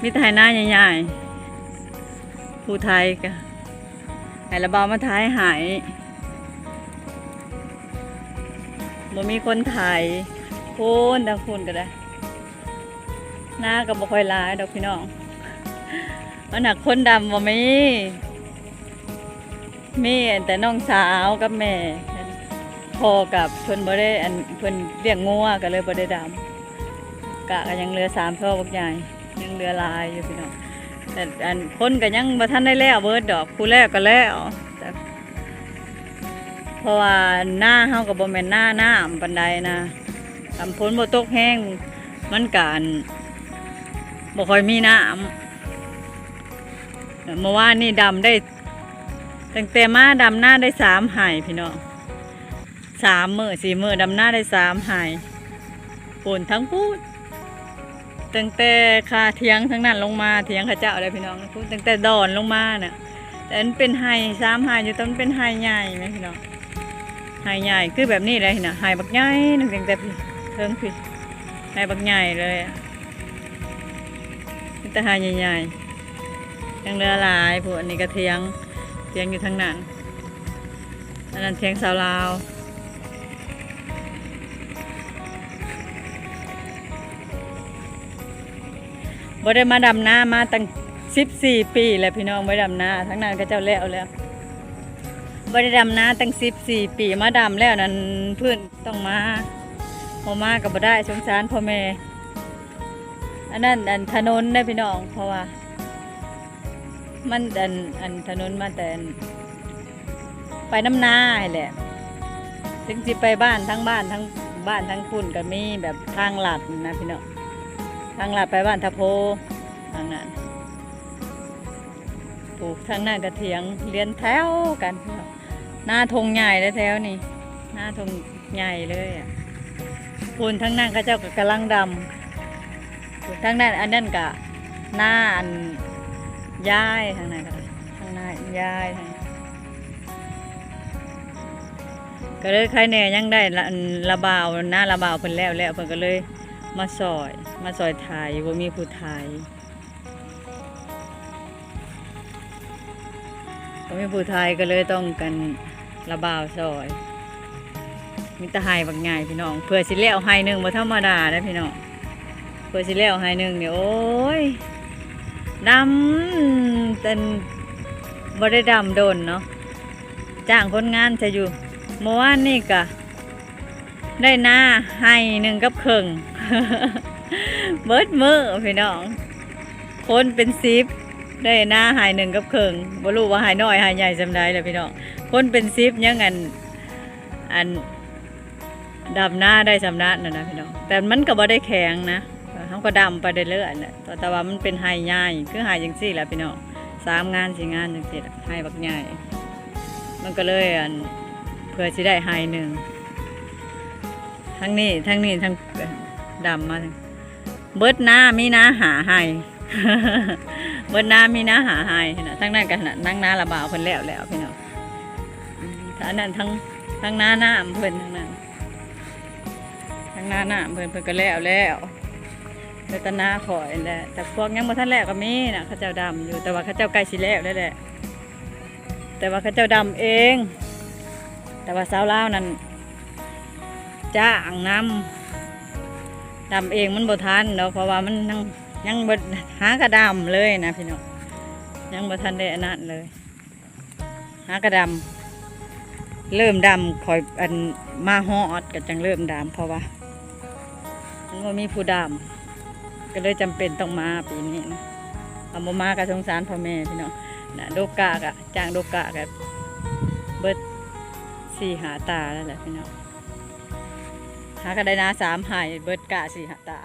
มีแต่ให้หน้าใหญ่ๆ ผู้ไทยก็ให้ระเบามาถ่ายหายบ่มีคนถ่ายพูนดังพูนก็ได้ หน้าก็บ่ค่อยลายดอกพี่น้องมันหนักคนดำบ่มีมีแต่น้องสาวกับแม่พอกับเพิ่นบ่ได้อันเพิ่นเลี้ยงงัวก็เลยบ่ได้ดำกะก็ยังเหลือสามเท่าบักใหญ่ ยังเหลือลายอยู่พี่น้องแต่อันคนก็ยังบ่ทันได้แล้วเบิดดอกผู้แรกก็แล้วแต่เพราะว่าหน้าเฮาก็บ่แม่นหน้าหน้ำปานใดนะทำฝนบ่ตกแห้งมันกอันบ่ค่อยมีน้ำเมื่อวานนี่ดำได้ตั้งแต่มาดำหน้าได้สามหายพี่น้องสามมือสี่มือดำหน้าได้สามหายปนทั้งพูด ตั้งแต่คาเทียงทั้งนั้นลงมาเทียงข้าเจ้าอะไรพี่น้องพูดตั้งแต่ดอนลงมาเนี่ยแต่อันเป็นไฮสามไฮอยู่ต้นเป็นไฮใหญ่ไหมพี่น้องไฮใหญ่คือแบบนี้เลยนะไฮบักใหญ่นึงแต่พี่เทิงพี่ไฮบักใหญ่เลยแต่หาใหญ่ๆยังเรือหลายพวกอันนี้ก็เทียงเทียงอยู่ทางนั้นอันนั้นเทียงสาวลาว บ่ได้มาดำนามาตั้งสิบสี่ปีแล้วพี่น้องได้ดำนาทั้งนั้นก็เจ้าแล้วแล้วบ่ได้ดำนาตั้งสิบสี่ปีมาดำแล้วนั้นเพื่อนต้องมาพอมาก็บ่ได้สงสารพ่อแม่อันนั้นอันถนนได้พี่น้อง เพราะว่า มันอันอันถนนมาแต่ไปน้ำนาให้แหละถึงสิไปบ้านทั้งบ้านทั้งบ้านทั้งคุณก็มีแบบทางหลัดนะพี่น้อง ทางลัดไปบ้านทะโพทางนั้นปลูกทางนั้นกระเทียงเรียนแถวกันหน้าทงใหญ่เลยแถวนี่หน้าทงใหญ่เลยอะปูนทั้งนั้นเขาเจ้าก็กำลังดำทางนั้นอันนั้นกะหน้าอันย้ายทางนั้นก็ทางหน้าย้ายทางก็เลยใครแน่ยังได้ละอันระบาวหน้าระบาวเพิ่นแล้วแล้วเพิ่นก็เลย มาซอย มาซอยถ่ายบ่มีผู้ถ่ายบ่มีผู้ถ่ายก็เลยต้องกันระบาวซอยมีตะไห้บางใหญ่พี่น้องเพื่อสิแล้วไห้หนึ่งบ่ธรรมดาเด้พี่น้องเพื่อสิแล้วให้หนึ่งเนี่ยโอ้ยดำแต่บ่ได้ดำโดนเนาะจ้างคนงานจะอยู่เมื่อวานนี่กะ ได้หน้าให้หนึ่งกับเข่งเบิดมือพี่น้อง คนเป็นซิปได้หน้าหายหนึ่งกับเข่งบ่รู้ว่าหายน้อยหายใหญ่จำได้เลยพี่น้อง คนเป็นซิปยังอันอันดำหน้าได้สำนักนั่นะพี่น้อง แต่มันก็บ่ได้แข็งนะเขาก็ดำไปเรื่อยๆแหละแต่แต่ว่ามันเป็นไฮใหญ่คือไฮยังสี่แหละพี่น้องสามงานสี่งานจังสี่ไฮบักใหญ่มันก็เลยอันเพื่อสิได้ไฮหนึ่ง ทั้งนี้ทั้งนี้ทั้งดำมาเบิดหน้ามีหน้าหาไฮเบิดหน้ามีหน้าหาไฮนะทั้งนั้นกันนะนั่งหน้าระบาวเพิ่นแล้วแล้วพี่น้องทั้งนั้นทั้งทั้งหน้าหน้าเพิ่นทั้งนั้นทั้งหน้าหน้าเพิ่นเพิ่นก็แล้วแล้วเวทนาขอยแหละแต่พวกยังบ่ทันแรกก็มีนะเขาเจ้าดำอยู่แต่ว่าเขาเจ้าใกล้สิแล้วแล้วแหละแต่ว่าเขาเจ้าดำเอง แต่ว่าสาวเล่านั้น จ้างนำดำเองมันบ่ทันเนาะเพราะว่ามันยังยังบ่หากระดำเลยนะพี่น้องยังบ่ทันได้อนันเลย หากระดำเริ่มดำคอยอันมาฮอดก็จังเริ่มดำเพราะว่ามันบ่มีผู้ดำก็เลยจำเป็นต้องมาปีนี้นะเอามามากับสงสารพ่อแม่พี่น้องนะโดกากะจ้างโดกากะเบิดสี่หาตาแล้วแหละพี่น้อง หากระไดนะสามหายเบิดกะสี่หาตา